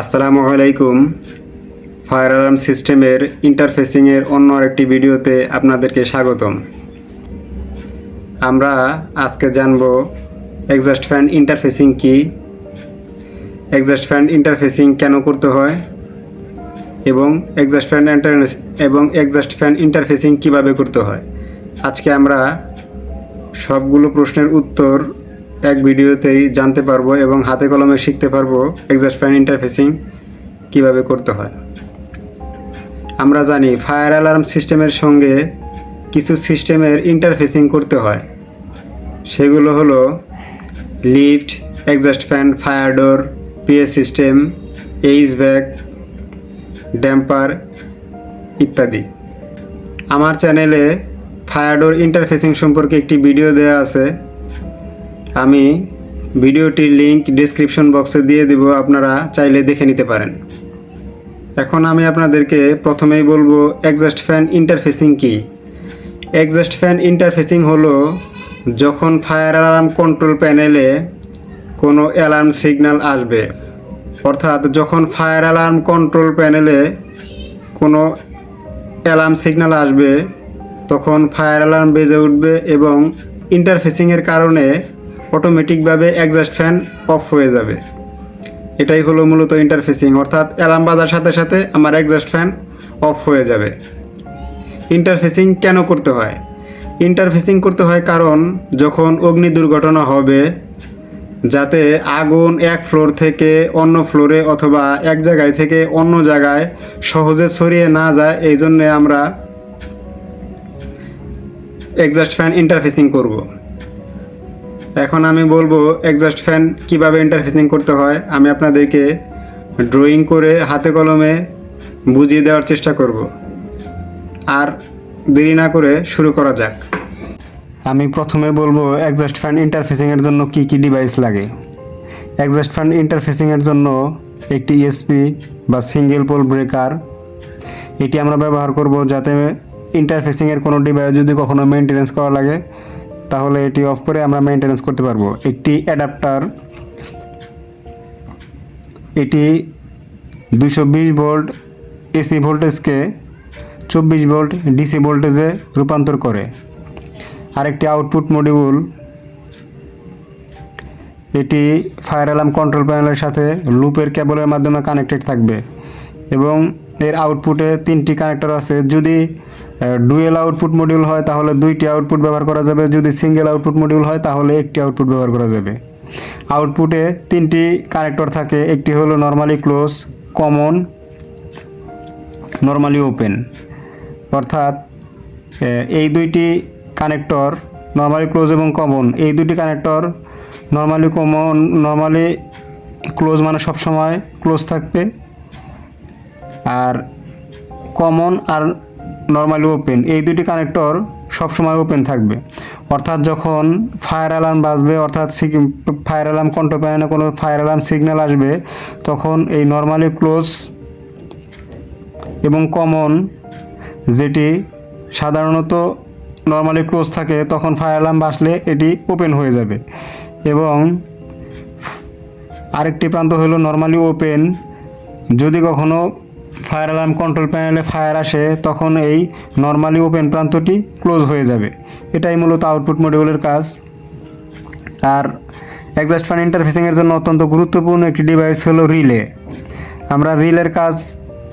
আসসালামু আলাইকুম। Fire alarm সিস্টেমের ইন্টারফেসিংয়ের অন্য আরেকটি ভিডিওতে আপনাদেরকে স্বাগতম। আমরা আজকে জানব এক্সস্ট ফ্যান ইন্টারফেসিং কি? এক্সস্ট ফ্যান ইন্টারফেসিং কেন করতে হয়? এবং এক্সস্ট ফ্যান এবং এক্সস্ট ফ্যান ইন্টারফেসিং কীভাবে করতে হয়? আজকে আমরা সবগুলো প্রশ্নের উত্তর এক ভিডিওতেই জানতে পারব এবং হাতে কলমে শিখতে পারব এক্সস্ট ফ্যান ইন্টারফেসিং কীভাবে করতে হয়। আমরা জানি ফায়ার অ্যালার্ম সিস্টেমের সঙ্গে কিছু সিস্টেমের ইন্টারফেসিং করতে হয়। সেগুলো হলো lift exhaust fan fire door PA system H ব্যাগ ড্যাম্পার ইত্যাদি। আমার চ্যানেলে ফায়ারডোর ইন্টারফেসিং সম্পর্কে একটি ভিডিও দেওয়া আছে। আমি ভিডিওটির লিংক ডিসক্রিপশন বক্সে দিয়ে দিব, আপনারা চাইলে দেখে নিতে পারেন। এখন আমি আপনাদেরকে প্রথমেই বলব এক্সস্ট ফ্যান ইন্টারফেসিং কি? এক্সস্ট ফ্যান ইন্টারফেসিং হলো যখন ফায়ার অ্যালার্ম কন্ট্রোল প্যানেলে কোনো অ্যালার্ম সিগন্যাল আসবে। অর্থাৎ যখন ফায়ার অ্যালার্ম কন্ট্রোল প্যানেলে কোনো অ্যালার্ম সিগন্যাল আসবে, তখন ফায়ার অ্যালার্ম বেজে উঠবে এবং ইন্টারফেসিংয়ের কারণে অটোমেটিকভাবে অ্যাডজাস্ট ফ্যান অফ হয়ে যাবে। এটাই হলো মূলত ইন্টারফেসিং অর্থাৎ অ্যালার্ম বাজার সাথে সাথে আমার এক্সস্ট ফ্যান অফ হয়ে যাবে। ইন্টারফেসিং কেন করতে হয়? ইন্টারফেসিং করতে হয় কারণ যখন অগ্নি দুর্ঘটনা হবে, যাতে আগুন এক ফ্লোর থেকে অন্য ফ্লোরে অথবা এক জায়গায় থেকে অন্য জায়গায় সহজে ছড়িয়ে না যায়, এই জন্যে আমরা এক্সস্ট ফ্যান ইন্টারফেসিং করব। এখন আমি বলব এক্সস্ট ফ্যান কীভাবে ইন্টারফেসিং করতে হয়, আমি আপনাদেরকে ড্রয়িং করে হাতে কলমে বুঝিয়ে দেওয়ার চেষ্টা করব। আর দেরি না করে শুরু করা যাক। আমি প্রথমে বলব এক্সস্ট ফ্যান ইন্টারফেসিংয়ের জন্য কি কি ডিভাইস লাগে। এক্সস্ট ফ্যান ইন্টারফেসিংয়ের জন্য একটি ইএসপি বা সিঙ্গেল পোল ব্রেকার এটি আমরা ব্যবহার করব যাতে ইন্টারফেসিংয়ের কোনো ডিভাইস যদি কখনো মেনটেনেন্স করা লাগে তাহলে এটি অফ করে আমরা মেনটেনেন্স করতে পারব। একটি অ্যাডাপ্টার এটি দুশো ভোল্ট এসি ভোল্টেজকে চব্বিশ ভোল্ট ডিসি ভোল্টেজে রূপান্তর করে। আরেকটি আউটপুট মডিউল এটি ফায়ার অ্যালার্ম কন্ট্রোল প্যানেলের সাথে লুপের কেবলের মাধ্যমে কানেক্টেড থাকবে। এবং এর আউটপুটে তিনটি কানেক্টর আছে। যদি ডুয়েল আউটপুট মডিউল হয়, তাহলে দুইটি আউটপুট ব্যবহার করা যাবে। যদি সিঙ্গেল আউটপুট মডিউল হয়, তাহলে একটি আউটপুট ব্যবহার করা যাবে। আউটপুটে তিনটি কানেক্টর থাকে, একটি হলো normally close common normally open অর্থাৎ এই দুইটি কানেক্টর নর্মালি ক্লোজ এবং কমন এই দুটি connector normally common normally close মানে সবসময় ক্লোজ থাকবে। আর কমন আর নর্মালি ওপেন এই দুটি কানেক্টর সবসময় ওপেন থাকবে। অর্থাৎ যখন ফায়ার অ্যালার্ম বাজবে, অর্থাৎ ফায়ার অ্যালার্ম কন্ট্রোল প্যানেলে কোনো ফায়ার অ্যালার্ম সিগন্যাল আসবে, তখন এই নর্মালি ক্লোজ এবং কমন যেটি সাধারণত নর্মালি ক্লোজ থাকে, তখন ফায়ার অ্যালার্ম বাসলে এটি ওপেন হয়ে যাবে। এবং আরেকটি প্রান্ত হলো নর্মালি ওপেন যদি কখনো ফায়ার অ্যালার্ম কন্ট্রোল প্যানেলে ফায়ার আসে, তখন এই নর্মালি ওপেন প্রান্তটি ক্লোজ হয়ে যাবে। এটাই মূলত আউটপুট মডিউলের কাজ। আর এক্সস্ট ফ্যান ইন্টারফেসিংয়ের জন্য অত্যন্ত গুরুত্বপূর্ণ একটি ডিভাইস হলো রিলে আমরা রিলের কাজ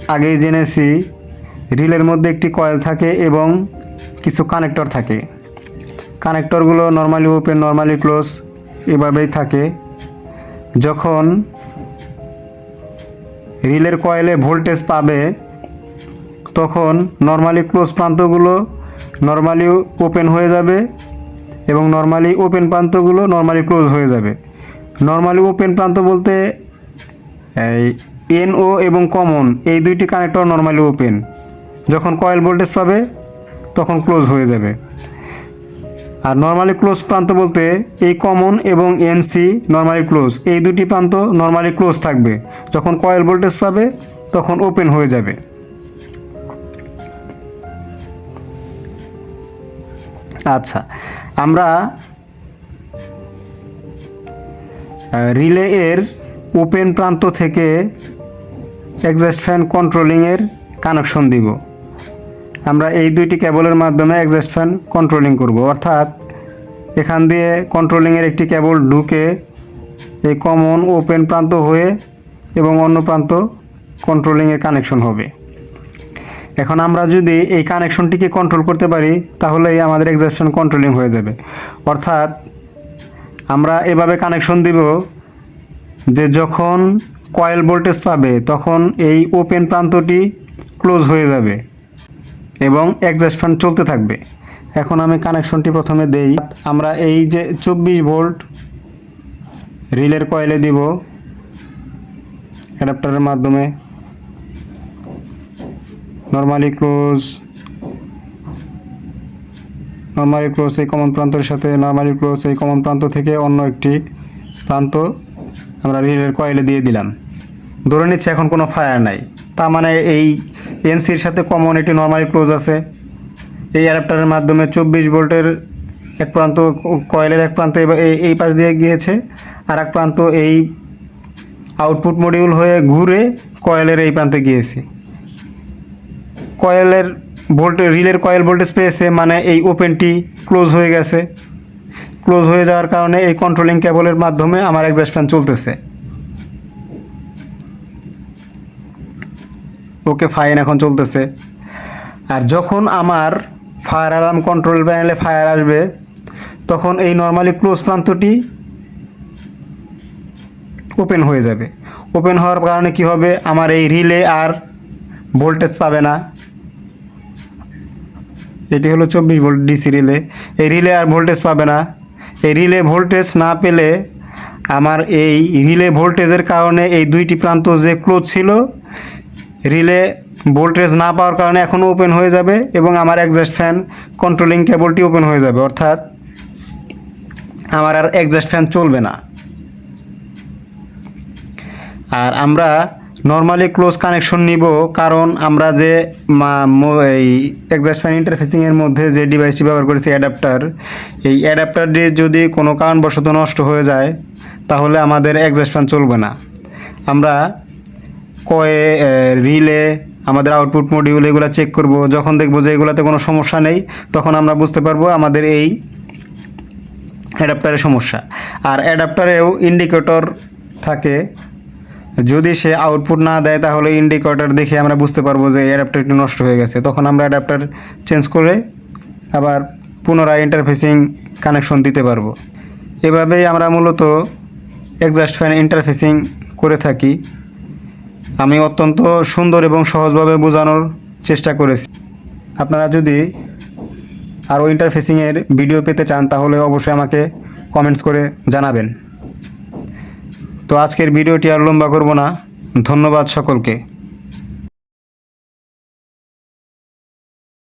আগেই জেনেছি। রিলের মধ্যে একটি কয়েল থাকে এবং কিছু কানেক্টর থাকে। কানেক্টরগুলো নর্মালি ওপেন নর্মালি ক্লোজ এভাবেই থাকে। যখন রিলের কয়েলে ভোল্টেজ পাবে, তখন নর্মালি ক্লোজ প্রান্তগুলো নর্মালি ওপেন হয়ে যাবে এবং নর্মালি ওপেন প্রান্তগুলো নর্মালি ক্লোজ হয়ে যাবে। নর্মালি ওপেন প্রান্ত বলতে, এই এনও এবং কমন এই দুইটি কানেক্টর নর্মালি ওপেন যখন কয়েল ভোল্টেজ পাবে, তখন ক্লোজ হয়ে যাবে। আর নর্মালি ক্লোজ প্রান্ত বলতে এই কমন এবং এনসি নর্মালি ক্লোজ এই দুটি প্রান্ত নর্মালি ক্লোজ থাকবে। যখন কয়েল ভোল্টেজ পাবে, তখন ওপেন হয়ে যাবে। আচ্ছা আমরা রিলে এর ওপেন প্রান্ত থেকে এক্সস্ট ফ্যান কন্ট্রোলিংয়ের কানেকশন দিব। আমরা এই দুইটি কেবলের মাধ্যমে এক্সস্ট ফ্যান কন্ট্রোলিং করব। অর্থাৎ এখান দিয়ে কন্ট্রোলিংয়ের একটি কেবল ঢুকে এই কমন ওপেন প্রান্ত হয়ে এবং অন্য প্রান্ত কন্ট্রোলিংয়ের কানেকশন হবে। এখন আমরা যদি এই কানেকশনটিকে কন্ট্রোল করতে পারি, তাহলেই আমাদের এক্সাস্টন কন্ট্রোলিং হয়ে যাবে। অর্থাৎ আমরা এভাবে কানেকশন দিব যে যখন কয়েল ভোল্টেজ পাবে, তখন এই ওপেন প্রান্তটি ক্লোজ হয়ে যাবে। এবং এক্সাস্ট ফ্যান চলতে থাকবে। এখন আমি কানেকশনটি প্রথমে দেই। আমরা এই যে চব্বিশ ভোল্ট রিলের কয়েলে দিব। অ্যাডাপ্টারের মাধ্যমে। নর্মালি ক্লোজ নর্মালি ক্লোজ এই কমন প্রান্তের সাথে নর্মালি ক্লোজ এই কমন প্রান্ত থেকে অন্য একটি প্রান্ত আমরা রিলের কয়েলে দিয়ে দিলাম। ধরে নিচ্ছে এখন কোনো ফায়ার নাই। তার মানে এই এনসির সাথে কমন একটি নর্মালি ক্লোজ আছে। এই অ্যাডাপ্টারের মাধ্যমে চব্বিশ ভোল্টের এক প্রান্ত কয়েলের এক প্রান্তে এই- পাশ দিয়ে গিয়েছে। আর এক প্রান্ত এই আউটপুট মডিউল হয়ে ঘুরে কয়েলের এই প্রান্তে গিয়েছে। কয়েলের ভোল্টেজ রিলের কয়েল ভোল্টেজ পেয়েছে মানে এই ওপেনটি ক্লোজ হয়ে গেছে। ক্লোজ হয়ে যাওয়ার কারণে এই কন্ট্রোলিং কেবলের মাধ্যমে আমার ফ্যান চলতেছে। ওকে ফাইন এখন চলতেছে। আর যখন আমার ফায়ার অ্যালার্ম কন্ট্রোল প্যানেলে ফায়ার আসবে, তখন এই নর্মালি ক্লোজ প্রান্তটি ওপেন হয়ে যাবে। ওপেন হওয়ার কারণে কি হবে? আমার এই রিলে আর ভোল্টেজ পাবে না। এটি হলো চব্বিশ ভোল্ট ডিসি রিলে এই রিলে আর ভোল্টেজ পাবে না। এই রিলে ভোল্টেজ না পেলে আমার এই রিলে ভোল্টেজের কারণে এই দুইটি প্রান্ত যে ক্লোজ ছিল রিলে ভোল্টেজ না পাওয়ার কারণে এখনও ওপেন হয়ে যাবে এবং আমার এক্সস্ট ফ্যান কন্ট্রোলিং কেবলটি ওপেন হয়ে যাবে। অর্থাৎ আমার আর এক্সস্ট ফ্যান চলবে না। আর আমরা নর্মালি ক্লোজ কানেকশন নিব কারণ আমরা যে এই এক্সাস্ট ফ্যান ইন্টারফেসিংয়ের মধ্যে যে ডিভাইসটি ব্যবহার করেছি অ্যাডাপ্টার এই অ্যাডাপ্টারটি যদি কোনো কারণবশত নষ্ট হয়ে যায়, তাহলে আমাদের এক্সাস্ট ফ্যান চলবে না। আমরা কয়ে রিলে, আমাদের আউটপুট মডিউল এগুলো চেক করব। যখন দেখব যে এগুলোতে কোনো সমস্যা নেই, তখন আমরা বুঝতে পারব আমাদের এই অ্যাডাপ্টারের সমস্যা। আর অ্যাডাপ্টারেও ইন্ডিকেটর থাকে। যদি সে আউটপুট না দেয়, তাহলে ইন্ডিকেটর দেখে আমরা বুঝতে পারব যে অ্যাডাপ্টারটি নষ্ট হয়ে গেছে। তখন আমরা অ্যাডাপ্টার চেঞ্জ করে আবার পুনরায় ইন্টারফেসিং কানেকশন দিতে পারব। এভাবেই আমরা মূলত এক্সাস্ট ফ্যান ইন্টারফেসিং করে থাকি। আমি অত্যন্ত সুন্দর এবং সহজভাবে বোঝানোর চেষ্টা করেছি। আপনারা যদি আরও ইন্টারফেসিংয়ের ভিডিও পেতে চান, তাহলে অবশ্যই আমাকে কমেন্টস করে জানাবেন। তো আজকের ভিডিওটি আর লম্বা করব না। ধন্যবাদ সকলকে।